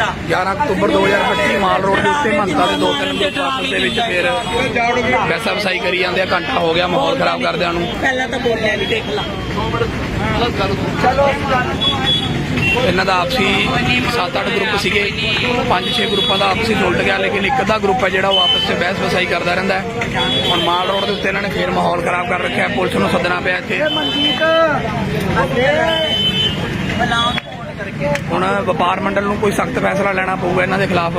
11 October 2025 ਮਾਲ road ਦੇ ਉੱਤੇ ਮਹੰਤਾ ਦੇ ਦੋ ਤਿੰਨ ਆਪਸ ਦੇ ਵਿੱਚ ਫਿਰ ਪੈਸਾ ਵਸਾਈ ਕਰੀ ਜਾਂਦੇ ਆ ਘੰਟਾ ਹੋ ਗਿਆ ਮਾਹੌਲ ਖਰਾਬ ਕਰਦਿਆਂ ਨੂੰ। ਪਹਿਲਾਂ ਤਾਂ ਬੋਲਿਆ ਨਹੀਂ ਦੇਖ ਲਾ। ਇਹਨਾਂ ਦਾ ਆਪਸੀ 7-8 ਗਰੁੱਪ ਸੀਗੇ। 5-6 ਗਰੁੱਪਾਂ ਦਾ ਆਪਸੀ ਉਲਟ ਗਿਆ ਲੇਕਿਨ ਇੱਕ ਅੱਧਾ ਗਰੁੱਪ ਹੈ ਜਿਹੜਾ ਉਹ ਆਪਸ ਵਿੱਚ ਬਹਿਸ ਵਸਾਈ ਕਰਦਾ ਰਹਿੰਦਾ ਹੈ। ਹੁਣ ਮਾਲ ਰੋਡ ਦੇ ਉੱਤੇ ਇਹਨਾਂ ਨੇ ਫੇਰ ਮਾਹੌਲ ਖਰਾਬ ਕਰ ਰੱਖਿਆ। ਪੁਲਿਸ ਨੂੰ ਸੱਦਣਾ ਪਿਆ ਇੱਥੇ। ਹੁਣ ਵਪਾਰ ਮੰਡਲ ਨੂੰ ਕੋਈ ਸਖਤ ਫੈਸਲਾ ਲੈਣਾ ਪਊਗਾ ਇਹਨਾਂ ਦੇ ਖਿਲਾਫ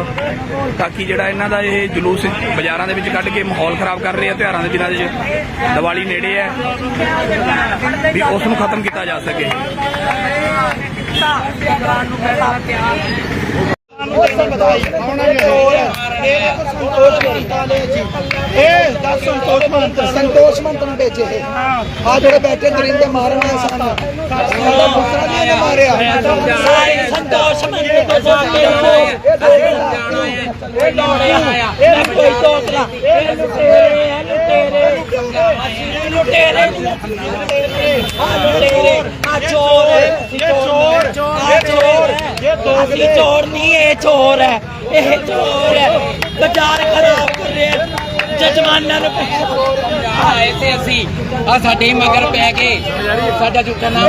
ਤਾਂ ਕਿ ਜਿਹੜਾ ਇਹਨਾਂ ਦਾ ਇਹ ਜਲੂਸ ਬਾਜ਼ਾਰਾਂ ਦੇ ਵਿੱਚ ਕੱਢ ਕੇ ਮਾਹੌਲ ਖਰਾਬ ਕਰ ਰਹੇ ਆ ਤਿਉਹਾਰਾਂ ਦੇ ਦਿਨਾਂ ਦੇ ਵਿੱਚ ਦੀਵਾਲੀ ਨੇੜੇ ਹੈ ਵੀ ਉਸ ਨੂੰ ਖਤਮ ਕੀਤਾ ਜਾ ਸਕੇ। ਇਹ ਸੰਤੋਸ਼ ਮੰਤ ਸੰਤੋਸ਼ ਮੰਤ ਨੂੰ ਭੇਜੇ ਇਹ। ਆ ਜਿਹੜੇ ਬੈਠੇ ਦਰਿੰਦੇ ਮਾਰਨ ਵਾਲੇ ਸਨ। ਸਾਡਾ ਪੁੱਤਰਾ ਜੀ ਨੇ ਮਾਰਿਆ। ਸਾਰੇ ਸੰਤੋਸ਼ ਮੰਨੇ ਤੋਂ ਜਾ। ਕੇ ਇਹ ਲੋੜਿਆ ਆਇਆ ਇਹ ਕੋਈ ਟੋਕਲਾ ਇਹ ਲੁਟੇਰੇ ਹੈ ਲੁਟੇਰੇ ਅਸੀਂ ਲੁਟੇਰੇ ਆ ਲੁਟੇਰੇ ਆ ਚੋਰ। ਇਹ ਚੋਰ। ਇਹ ਚੋਰ। ਇਹ ਦੋਗਲੇ ਚੋਰ ਨਹੀਂ ਇਹ ਚੋਰ ਹੈ। ਇਹ ਚੋਰ ਹੈ। ਬਾਜ਼ਾਰ ਖਰਾਬ ਕਰ ਰਿਹਾ ਜਜਮਾਨਾਂ ਨੂੰ ਆਏ ਤੇ ਅਸੀਂ। ਆ ਸਾਡੇ ਮਗਰ ਪੈ ਗਏ। ਸਾਡਾ ਝੂਠਾ ਨਾਮ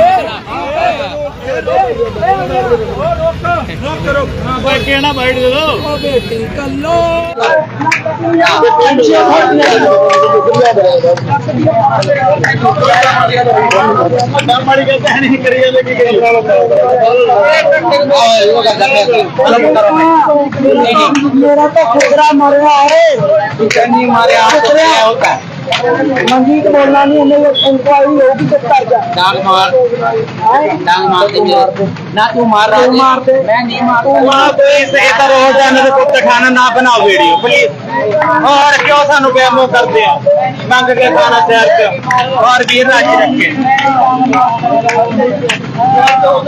ਬਦਲਾ ਮੇਰਾ ਤਾਂ ਖੁਦਰਾ ਮਰਿਆ ਹੈ ਚੰਨੀ ਮਾਰਿਆ ਹੋਤਾ ਮਨਜੀਤ ਬੋਲਣਾ ਨਹੀਂ ਉਹਨੇ ਇਨਕੁਆਇਰੀ ਹੋਊਗੀ ਤੇ ਕਰ ਜਾ ਡਾਂਗ ਮਾਰ। ਡਾਂਗ ਮਾਰ ਦੇ ਮੇਰੇ ਨਾ ਤੂੰ ਮਾਰ ਰਾਜ। ਮਾਰ ਦੇ। ਮੈਂ ਨਹੀਂ ਮਾਰ ਤੂੰ ਮਾਰ ਪਲੀਜ਼ ਇਹ ਤਾਂ ਰੋਜ਼ ਇਹਨਾਂ ਦੇ ਕੁੱਤੇ ਖਾਣਾ ਨਾ ਬਣਾਓ ਵੀਡੀਓ ਪਲੀਜ਼ ਔਰ ਕਿਉਂ ਸਾਨੂੰ ਬੇਮੋ ਕਰਦੇ ਆ? ਮੰਗ ਕੇ ਖਾਣਾ ਸ਼ਹਿਰ ਚ ਔਰ ਵੀਰ ਰਾਜ ਰੱਖੇ।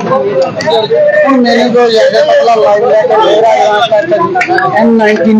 ਲੜ ਪਏ ਨੇ ਹੁਣ ਮੇਰੇ ਕੋਲ ਜਿਹੜਾ ਪਤਲਾ ਲਾਈਵ ਲੈ ਕੇ ਦੇ ਰਹਾ ਹੈ N19